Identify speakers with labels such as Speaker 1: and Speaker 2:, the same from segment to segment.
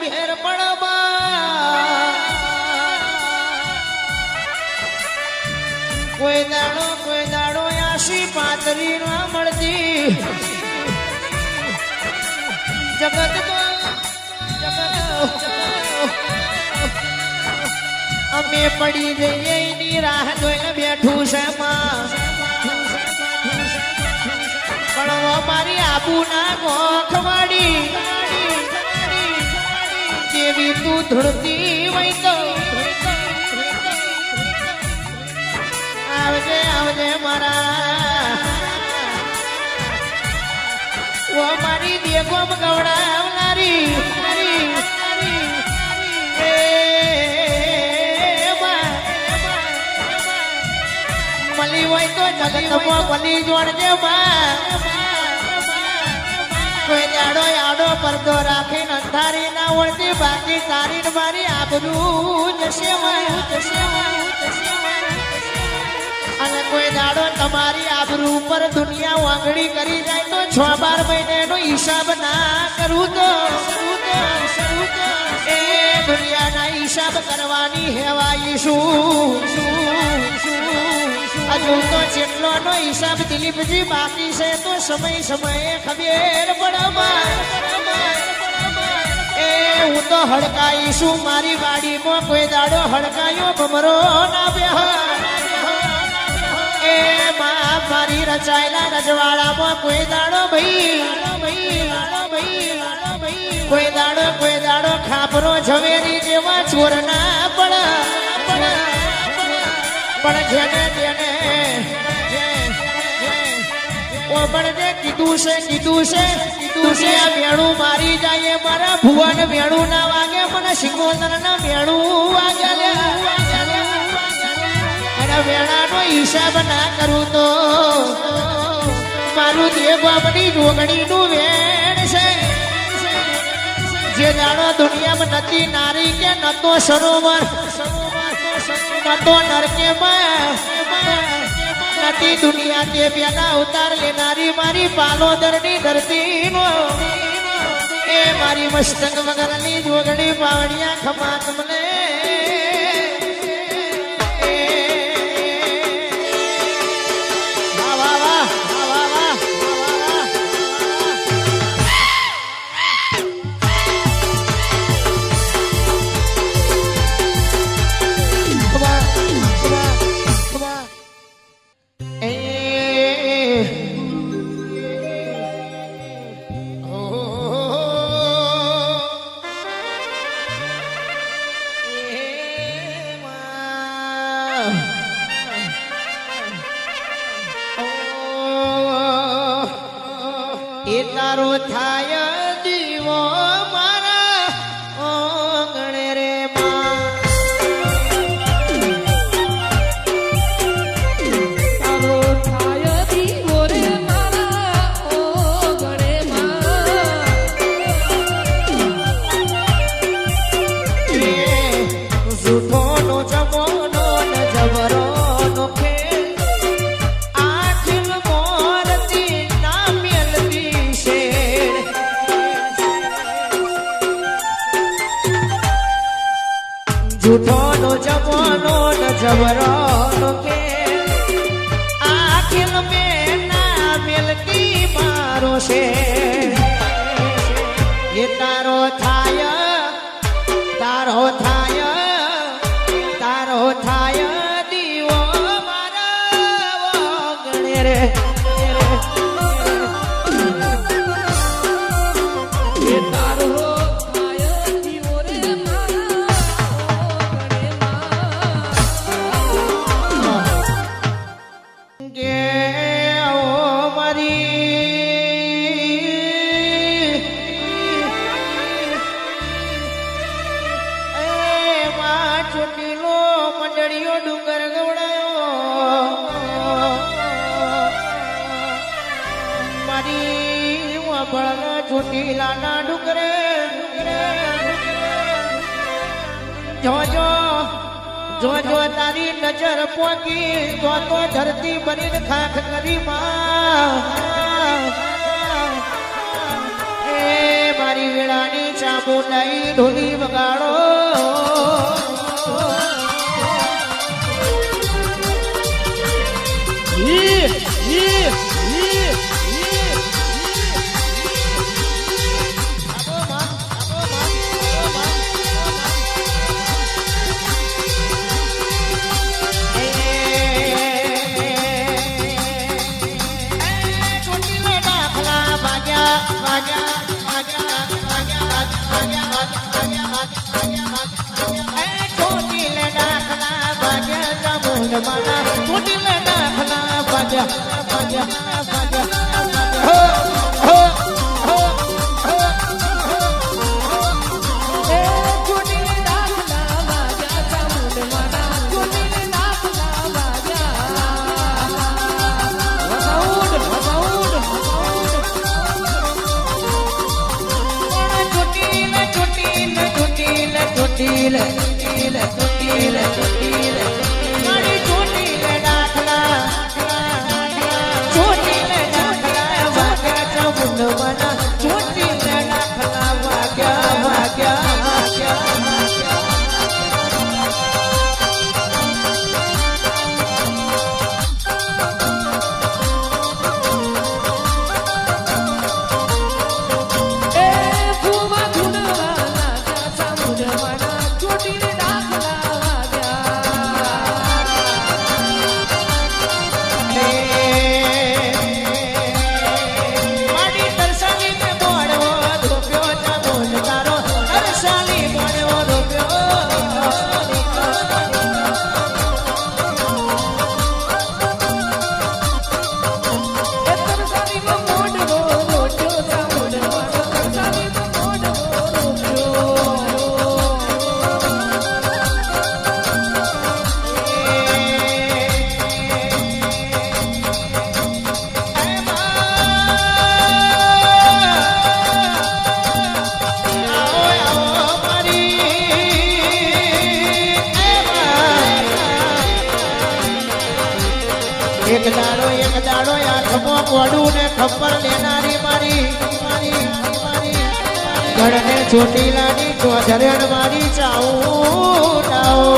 Speaker 1: ફેર પણ કોઈ દાડો કોઈ દાડો આશી પાતરી ન મળતી. જગત જગત અમે પડી જઈએ એની રાહ જોઈને બેઠું છે પણ મારી આબુ ના ગોખવાડી. જેવી તું ધૂળતી હોય તો? આવજે આવજે મારા. ઓ મારી દેગોમ ગવડાવનારી. મળી હોય તો જગતમાં મળી જોડજે માં ઓળતી બાકી તારી મારી આબરું જશે મારું, જશે અને કોઈ દાડો તમારી આબરૂ ઉપર દુનિયા વાંગણી કરી જાય તો છ બાર મહિનેનો હિસાબ ના કરું તો. એ દુનિયાના હિસાબ કરવાની હેવાઈ શું? હજુ તો જેટલો નો હિસાબ દિલીપજી બાકી છે તો સમય સમયે ખબર પડવામાં એ હું તો હડકાઈશું મારી વાડીમાં કોઈ દાડો હડકાયો, ભમરો ના બે એ માં, મારી રચાયેલા રજવાડામાં કોઈ દાડો ભાઈ, કોઈ દાડો કોઈ દાડો ખાપરો ઝવેરી જેવા ચોર ના પડા પણ જેને તેને ઓ પણ જે કીધું છે કીધું છે કીધું છે, આ વેણું મારી જાય, મારા ભુવન વેણું ના વાગે, મને સિંગોદર ના વેણું વાગે. અને વેણાનો હિસાબ ના કરું તો, મારું દેવની જોગણીનું વેણ છે જે જાણો દુનિયામાં નથી નારી કે નતો સરોવર નતો નરકે નથી દુનિયા તે પેલા ઉતાર લેનારી મારી પાલોદરની ધરતીનો. એ મારી મસ્તક વગરની જોગણી પાવડિયા ખમા તમને રવરો કે આ ખેલ મેના મેલકી મારો છે એ તારો થાય તારો થાય તારો થાય જોજો જોજો તારી નજર પોકી તો તો ધરતી બની ખાખ કરી એ મારી વેળાની ચામુંડાઈ ઢોલી વગાડો.
Speaker 2: ભજ્યા ભજ્યા ભજ્યા ભજ્યા தொட்டியில தொட்டியில தொட்டியில
Speaker 1: தொட்டியில મોડું ને ખબર લેનારી મારી ગળને ચોટીલાની ગોધરણ મારી ચાઉ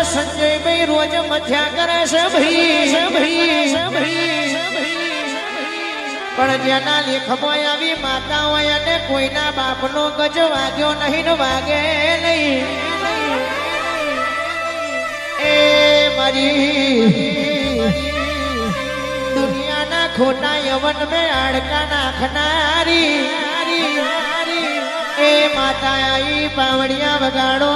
Speaker 1: વાળા તો સંજયભાઈ રોજ મથ્યા કરે છે ભાઈ ભાઈ ભાઈ પણ જેના લેખમાં આવી માતા હોય અને કોઈના બાપનો ગજ વાગ્યો નહીં ને વાગે નહીં એ મારી દુનિયાના ખોટા યવન મેં હાડકા નાખનારી એ માતા આઈ પાવડિયા વગાડો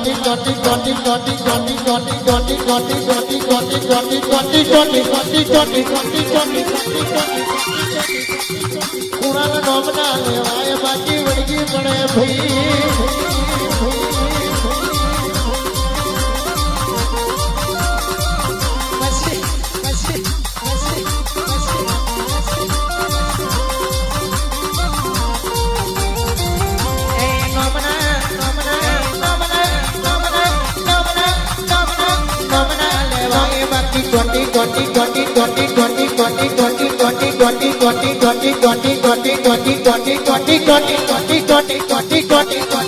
Speaker 1: બાકી ચોટી ચોટી ચોટી ચોટી ચોટી ચોટી ચોટી ચોટી ચોટી ચોટી ચોટી ચોટી ચોટી ચોટી ચોટી ચોટી ચોટી ચોટી ચોટી કુણાલ નોમના લેવાય બાકી વળગી પડે ભાઈ Thank you.